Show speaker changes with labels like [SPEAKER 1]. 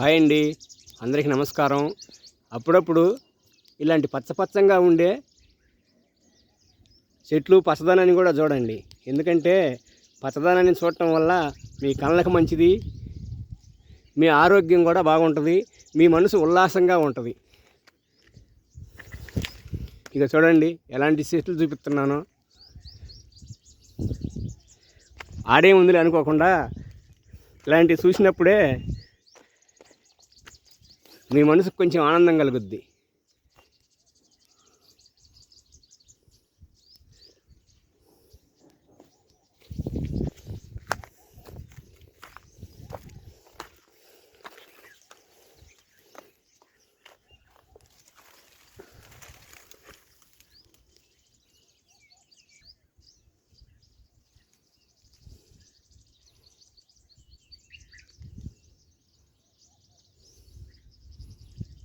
[SPEAKER 1] Hi అండి. అందరికీ నమస్కారం. అప్పుడప్పుడు ఇలాంటి పచ్చపచ్చంగా ఉండే చెట్లు పచ్చదనాన్ని కూడా చూడండి. ఎందుకంటే పచ్చదనాన్ని చూడటం వల్ల మీ కళ్ళకు మంచిది మీ ఆరోగ్యం కూడా బాగుంటుంది మీ మనసు ఉల్లాసంగా ఉంటుంది. ఇక చూడండి ఎలాంటి చెట్లు చూపిస్తున్నానో. ఆడే ఉందిలే అనుకోకుండా ఇలాంటివి చూసినప్పుడే మీ మనసుకు కొంచెం ఆనందం కలుగుద్ది.